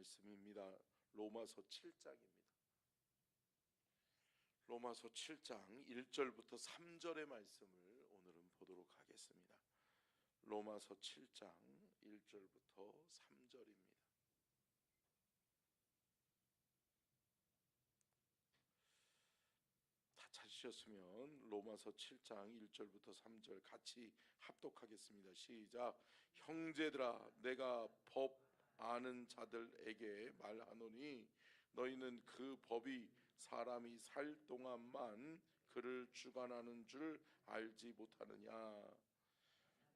말씀입니다. 로마서 7장입니다. 로마서 7장 1절부터 3절의 말씀을 오늘은 보도록 하겠습니다. 로마서 7장 1절부터 3절입니다. 다 찾으셨으면 로마서 7장 1절부터 3절 같이 합독하겠습니다. 시작. 형제들아 내가 법 아는 자들에게 말하노니 너희는 그 법이 사람이 살 동안만 그를 주관하는 줄 알지 못하느냐?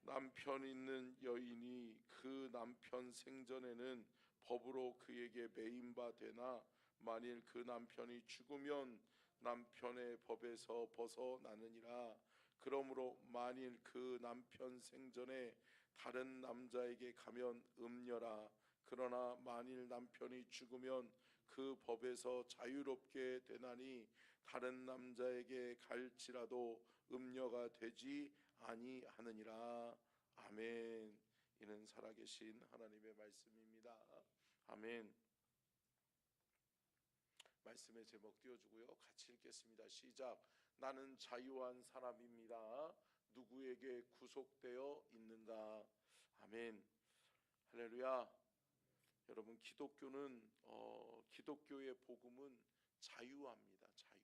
남편 있는 여인이 그 남편 생전에는 법으로 그에게 매인 바 되나 만일 그 남편이 죽으면 남편의 법에서 벗어나느니라. 그러므로 만일 그 남편 생전에 다른 남자에게 가면 음녀라 그러나 만일 남편이 죽으면 그 법에서 자유롭게 되나니 다른 남자에게 갈지라도 음녀가 되지 아니하느니라. 아멘. 이는 살아계신 하나님의 말씀입니다. 아멘. 말씀의 제목 띄워주고요. 같이 읽겠습니다. 시작. 나는 자유한 사람입니다. 누구에게 구속되어 있는가? 아멘. 할렐루야 여러분 기독교는 어, 기독교의 복음은 자유합니다. 자유.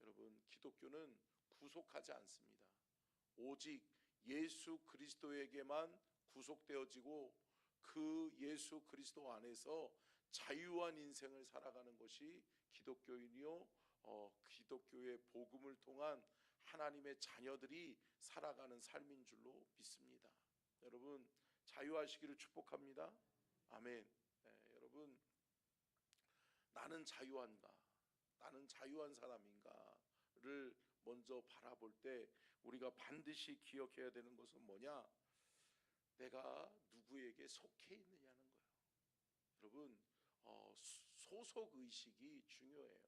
여러분 기독교는 구속하지 않습니다. 오직 예수 그리스도에게만 구속되어지고 그 예수 그리스도 안에서 자유한 인생을 살아가는 것이 기독교인이요 어, 기독교의 복음을 통한 하나님의 자녀들이 살아가는 삶인 줄로 믿습니다. 여러분 자유하시기를 축복합니다. 아멘. 네, 여러분 나는 자유한가? 나는 자유한 사람인가를 먼저 바라볼 때 우리가 반드시 기억해야 되는 것은 뭐냐? 내가 누구에게 속해 있느냐는 거예요. 여러분 어, 소속 의식이 중요해요.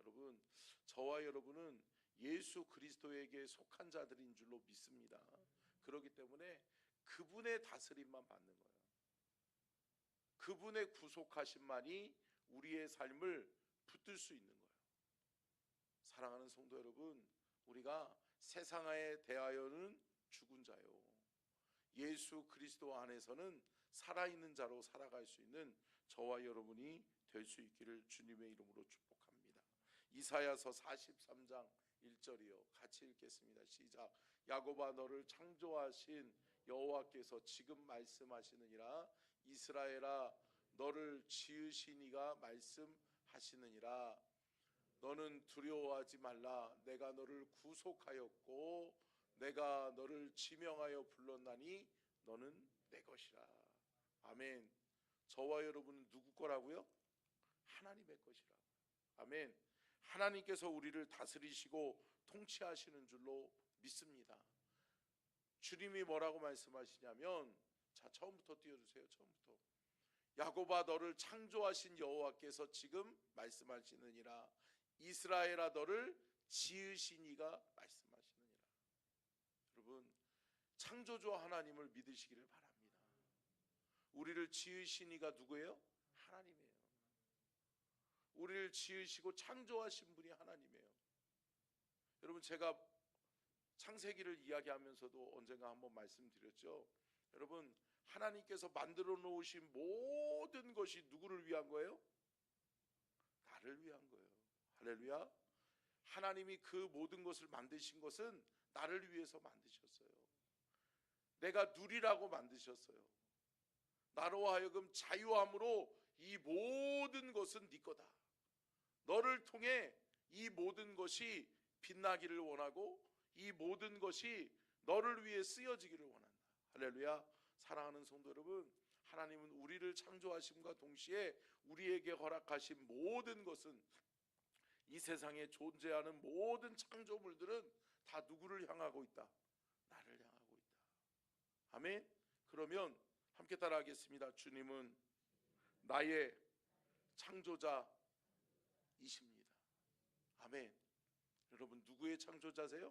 여러분 저와 여러분은 예수 그리스도에게 속한 자들인 줄로 믿습니다. 그렇기 때문에 그분의 다스림만 받는 거예요. 그분의 구속하심만이 우리의 삶을 붙들 수 있는 거예요. 사랑하는 성도 여러분, 우리가 세상에 대하여는 죽은 자요. 예수 그리스도 안에서는 살아있는 자로 살아갈 수 있는 저와 여러분이 될 수 있기를 주님의 이름으로 축복합니다. 이사야서 43장 1절이요. 같이 읽겠습니다. 시작. 야곱아 너를 창조하신 여호와께서 지금 말씀하시느니라 이스라엘아 너를 지으신 이가 말씀하시느니라. 너는 두려워하지 말라. 내가 너를 구속하였고 내가 너를 지명하여 불렀나니 너는 내 것이라. 아멘. 저와 여러분은 누구 거라고요? 하나님의 것이라고 아멘. 하나님께서 우리를 다스리시고 통치하시는 줄로 믿습니다. 주님이 뭐라고 말씀하시냐면 자 처음부터 띄워주세요 처음부터. 야곱아 너를 창조하신 여호와께서 지금 말씀하시느니라. 이스라엘아 너를 지으신 이가 말씀하시느니라. 여러분 창조주 하나님을 믿으시기를 바랍니다. 우리를 지으신 이가 누구예요? 하나님이에요. 우리를 지으시고 창조하신 분이 하나님이에요. 여러분 제가 창세기를 이야기하면서도 언젠가 한번 말씀드렸죠. 여러분 하나님께서 만들어 놓으신 모든 것이 누구를 위한 거예요? 나를 위한 거예요. 할렐루야. 하나님이 그 모든 것을 만드신 것은 나를 위해서 만드셨어요. 내가 누리라고 만드셨어요. 나로 하여금 자유함으로 이 모든 것은 네 거다. 너를 통해 이 모든 것이 빛나기를 원하고 이 모든 것이 너를 위해 쓰여지기를 원한다. 할렐루야. 사랑하는 성도 여러분, 하나님은 우리를 창조하심과 동시에 우리에게 허락하신 모든 것은 이 세상에 존재하는 모든 창조물들은 다 누구를 향하고 있다? 나를 향하고 있다. 아멘. 그러면 함께 따라하겠습니다. 주님은 나의 창조자이십니다. 아멘. 여러분 누구의 창조자세요?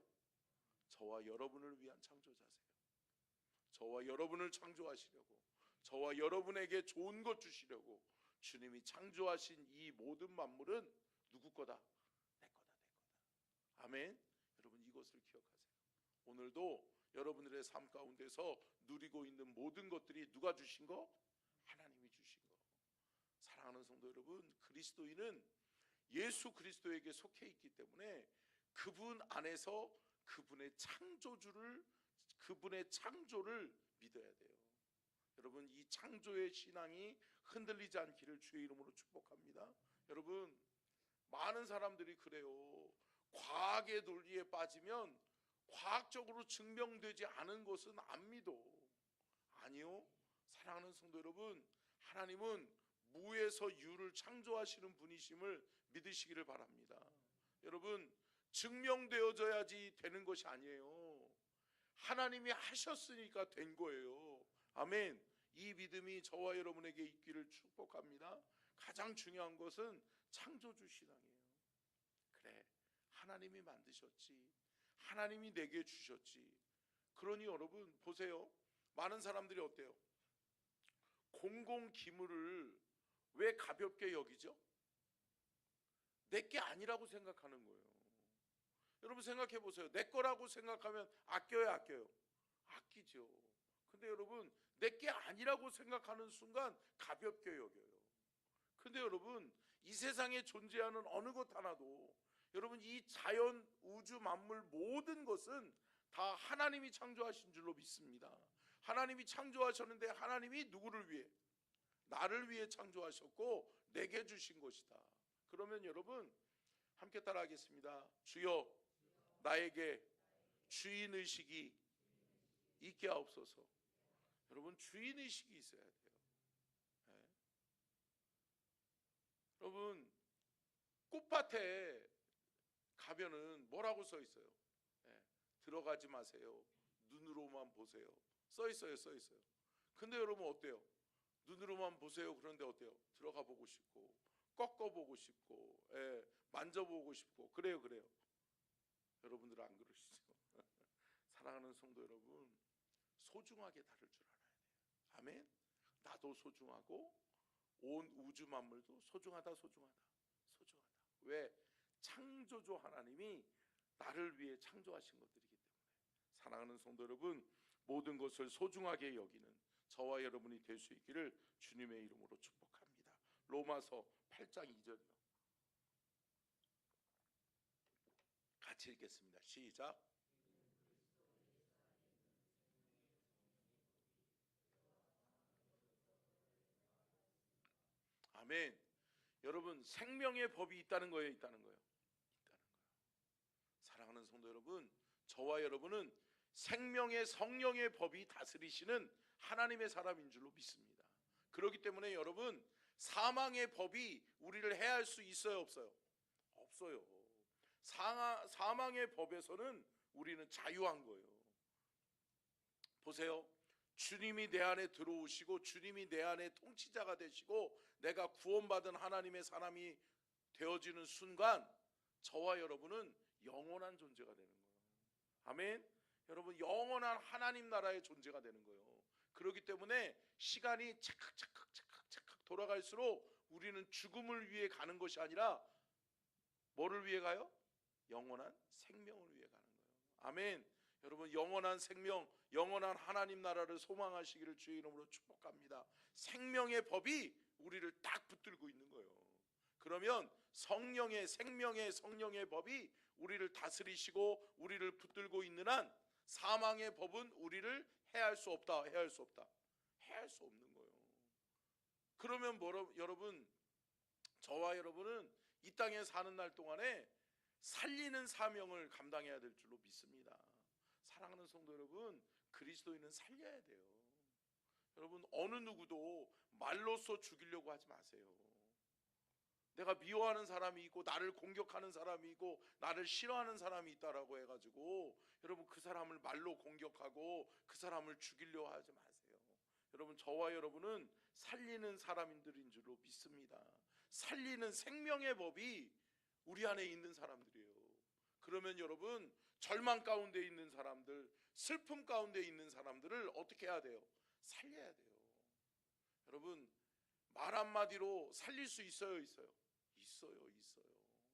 저와 여러분을 위한 창조자세요. 저와 여러분을 창조하시려고 저와 여러분에게 좋은 것 주시려고 주님이 창조하신 이 모든 만물은 누구 거다? 내 거다, 내 거다. 아멘. 여러분 이것을 기억하세요. 오늘도 여러분들의 삶 가운데서 누리고 있는 모든 것들이 누가 주신 거? 하나님이 주신 거. 사랑하는 성도 여러분, 그리스도인은 예수 그리스도에게 속해 있기 때문에 그분 안에서 그분의 창조주를 그분의 창조를 믿어야 돼요. 여러분 이 창조의 신앙이 흔들리지 않기를 주의 이름으로 축복합니다. 여러분 많은 사람들이 그래요. 과학의 논리에 빠지면 과학적으로 증명되지 않은 것은 안 믿어. 아니요. 사랑하는 성도 여러분, 하나님은 무에서 유를 창조하시는 분이심을 믿으시기를 바랍니다. 여러분, 증명되어져야지 되는 것이 아니에요. 하나님이 하셨으니까 된 거예요. 아멘. 이 믿음이 저와 여러분에게 있기를 축복합니다. 가장 중요한 것은 창조주 신앙이에요. 그래. 하나님이 만드셨지. 하나님이 내게 주셨지. 그러니 여러분 보세요. 많은 사람들이 어때요? 공공 기물을 왜 가볍게 여기죠? 내 게 아니라고 생각하는 거예요. 여러분 생각해 보세요. 내 거라고 생각하면 아껴요, 아껴요. 아끼죠. 근데 여러분 내 게 아니라고 생각하는 순간 가볍게 여겨요. 근데 여러분 이 세상에 존재하는 어느 것 하나도 여러분 이 자연 우주 만물 모든 것은 다 하나님이 창조하신 줄로 믿습니다. 하나님이 창조하셨는데 하나님이 누구를 위해 나를 위해 창조하셨고 내게 주신 것이다. 그러면 여러분 함께 따라하겠습니다. 주여 나에게 주인 의식이 있게 하옵소서. 여러분 주인 의식이 있어야 돼요. 예. 여러분 꽃밭에 가면은 뭐라고 써 있어요? 예. 들어가지 마세요. 눈으로만 보세요. 써 있어요, 써 있어요. 근데 여러분 어때요? 눈으로만 보세요. 그런데 어때요? 들어가 보고 싶고 꺾어 보고 싶고 예, 만져보고 싶고 그래요, 그래요. 여러분들 안 그러시죠? 사랑하는 성도 여러분, 소중하게 다룰 줄 알아야 돼요. 아멘. 나도 소중하고 온 우주 만물도 소중하다, 소중하다, 소중하다. 왜? 창조주 하나님이 나를 위해 창조하신 것들이기 때문에 사랑하는 성도 여러분, 모든 것을 소중하게 여기는 저와 여러분이 될 수 있기를 주님의 이름으로 축복합니다. 로마서 8장 2절이요. 같이 읽겠습니다. 시작. 아멘. 여러분 생명의 법이 있다는 거예요, 있다는 거예요. 있다는 거예요. 사랑하는 성도 여러분, 저와 여러분은 생명의 성령의 법이 다스리시는 하나님의 사람인 줄로 믿습니다. 그렇기 때문에 여러분 사망의 법이 우리를 해할 수 있어요, 없어요? 없어요. 사, 사망의 법에서는 우리는 자유한 거예요. 보세요. 주님이 내 안에 들어오시고 주님이 내 안에 통치자가 되시고 내가 구원받은 하나님의 사람이 되어지는 순간 저와 여러분은 영원한 존재가 되는 거예요. 아멘. 여러분 영원한 하나님 나라의 존재가 되는 거예요. 그렇기 때문에 시간이 착각 착각 착각 착각 돌아갈수록 우리는 죽음을 위해 가는 것이 아니라 뭐를 위해 가요? 영원한 생명을 위해 가는 거예요. 아멘. 여러분 영원한 생명, 영원한 하나님 나라를 소망하시기를 주의 이름으로 축복합니다. 생명의 법이 우리를 딱 붙들고 있는 거예요. 그러면 성령의 생명의 성령의 법이 우리를 다스리시고 우리를 붙들고 있는 한 사망의 법은 우리를 해할 수 없다. 해할 수 없다. 해할 수 없는 거예요. 그러면 뭐라, 여러분 저와 여러분은 이 땅에 사는 날 동안에 살리는 사명을 감당해야 될 줄로 믿습니다. 사랑하는 성도 여러분, 그리스도인은 살려야 돼요. 여러분 어느 누구도 말로써 죽이려고 하지 마세요. 내가 미워하는 사람이 있고 나를 공격하는 사람이 있고 나를 싫어하는 사람이 있다라고 해가지고 여러분 그 사람을 말로 공격하고 그 사람을 죽이려 하지 마세요. 여러분 저와 여러분은 살리는 사람들인 줄로 믿습니다. 살리는 생명의 법이 우리 안에 있는 사람들이에요. 그러면 여러분 절망 가운데 있는 사람들, 슬픔 가운데 있는 사람들을 어떻게 해야 돼요? 살려야 돼요. 여러분 말 한마디로 살릴 수 있어요, 있어요? 있어요, 있어요.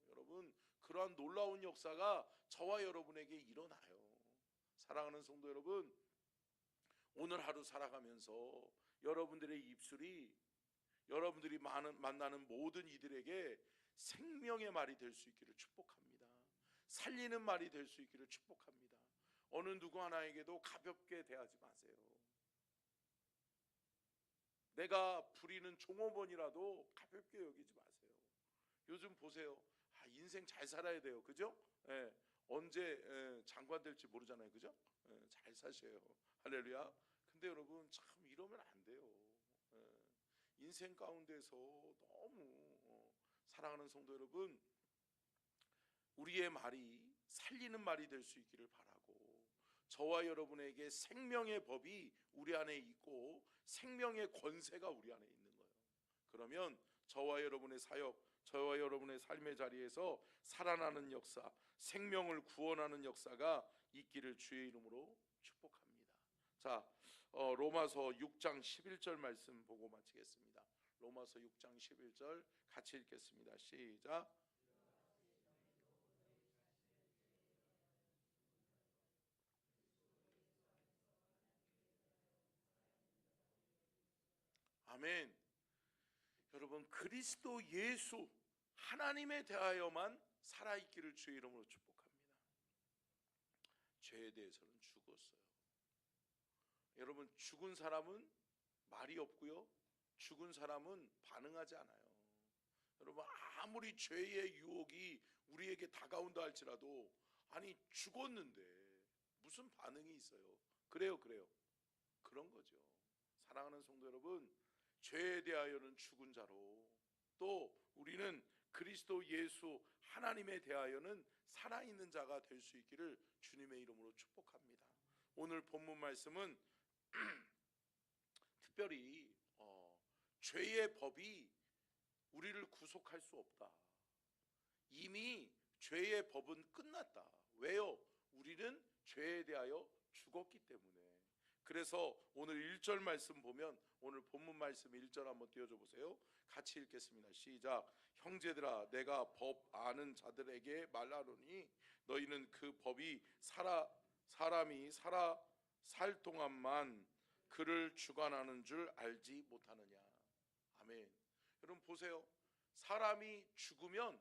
여러분 그러한 놀라운 역사가 저와 여러분에게 일어나요. 사랑하는 성도 여러분, 오늘 하루 살아가면서 여러분들의 입술이 여러분들이 많은, 만나는 모든 이들에게 생명의 말이 될 수 있기를 축복합니다. 살리는 말이 될 수 있기를 축복합니다. 어느 누구 하나에게도 가볍게 대하지 마세요. 내가 부리는 종업원이라도 가볍게 여기지 마세요. 요즘 보세요. 아, 인생 잘 살아야 돼요. 그죠? 예, 언제 예, 장관 될지 모르잖아요. 그죠? 예, 잘 사셔요. 할렐루야. 근데 여러분 참 이러면 안 돼요. 예, 인생 가운데서 너무 어, 사랑하는 성도 여러분 우리의 말이 살리는 말이 될 수 있기를 바라고 저와 여러분에게 생명의 법이 우리 안에 있고 생명의 권세가 우리 안에 있는 거예요. 그러면 저와 여러분의 사역, 저와 여러분의 삶의 자리에서 살아나는 역사, 생명을 구원하는 역사가 있기를 주의 이름으로 축복합니다. 자, 어, 로마서 6장 11절 말씀 보고 마치겠습니다. 로마서 6장 11절 같이 읽겠습니다. 시작. 아멘. 여러분 그리스도 예수 하나님에 대하여만 살아 있기를 주의 이름으로 축복합니다. 죄에 대해서는 죽었어요. 여러분 죽은 사람은 말이 없고요. 죽은 사람은 반응하지 않아요. 여러분 아무리 죄의 유혹이 우리에게 다가온다 할지라도 아니 죽었는데 무슨 반응이 있어요? 그래요, 그래요. 그런 거죠. 사랑하는 성도 여러분, 죄에 대하여는 죽은 자로 또 우리는 그리스도 예수 하나님에 대하여는 살아있는 자가 될 수 있기를 주님의 이름으로 축복합니다. 오늘 본문 말씀은 특별히 어, 죄의 법이 우리를 구속할 수 없다. 이미 죄의 법은 끝났다. 왜요? 우리는 죄에 대하여 죽었기 때문에. 그래서 오늘 1절 말씀 보면 오늘 본문 말씀 1절 한번 띄워줘 보세요. 같이 읽겠습니다. 시작. 형제들아 내가 법 아는 자들에게 말하노니 너희는 그 법이 살아 사람이 살아 살 동안만 그를 주관하는 줄 알지 못하느냐. 아멘. 여러분 보세요. 사람이 죽으면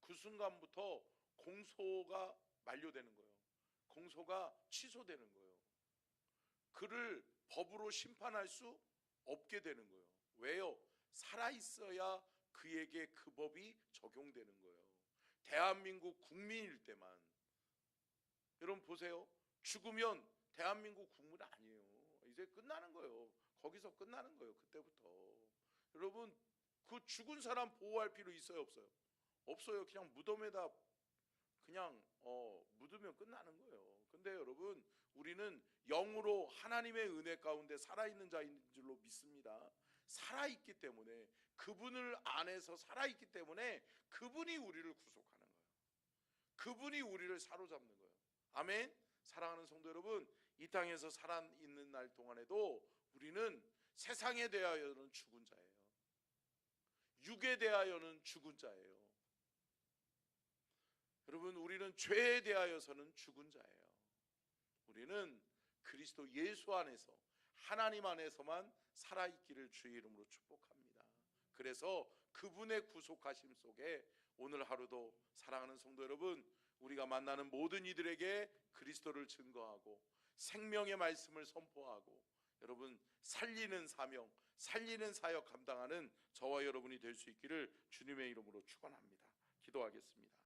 그 순간부터 공소가 만료되는 거예요. 공소가 취소되는 거예요. 그를 법으로 심판할 수 없게 되는 거예요. 왜요? 살아 있어야 그에게 그 법이 적용되는 거예요. 대한민국 국민일 때만. 여러분 보세요. 죽으면 대한민국 국민 아니에요. 이제 끝나는 거예요. 거기서 끝나는 거예요. 그때부터. 여러분 그 죽은 사람 보호할 필요 있어요, 없어요? 없어요. 그냥 무덤에다 그냥 어, 묻으면 끝나는 거예요. 근데 여러분 우리는 영으로 하나님의 은혜 가운데 살아있는 자인 줄로 믿습니다. 살아있기 때문에 그분을 안에서 살아있기 때문에 그분이 우리를 구속하는 거예요. 그분이 우리를 사로잡는 거예요. 아멘. 사랑하는 성도 여러분, 이 땅에서 살아있는 날 동안에도 우리는 세상에 대하여는 죽은 자예요. 육에 대하여는 죽은 자예요. 여러분, 우리는 죄에 대하여서는 죽은 자예요. 우리는 그리스도 예수 안에서 하나님 안에서만 살아있기를 주의 이름으로 축복합니다. 그래서 그분의 구속하심 속에 오늘 하루도 사랑하는 성도 여러분, 우리가 만나는 모든 이들에게 그리스도를 증거하고 생명의 말씀을 선포하고 여러분 살리는 사명, 살리는 사역 감당하는 저와 여러분이 될 수 있기를 주님의 이름으로 축원합니다. 기도하겠습니다.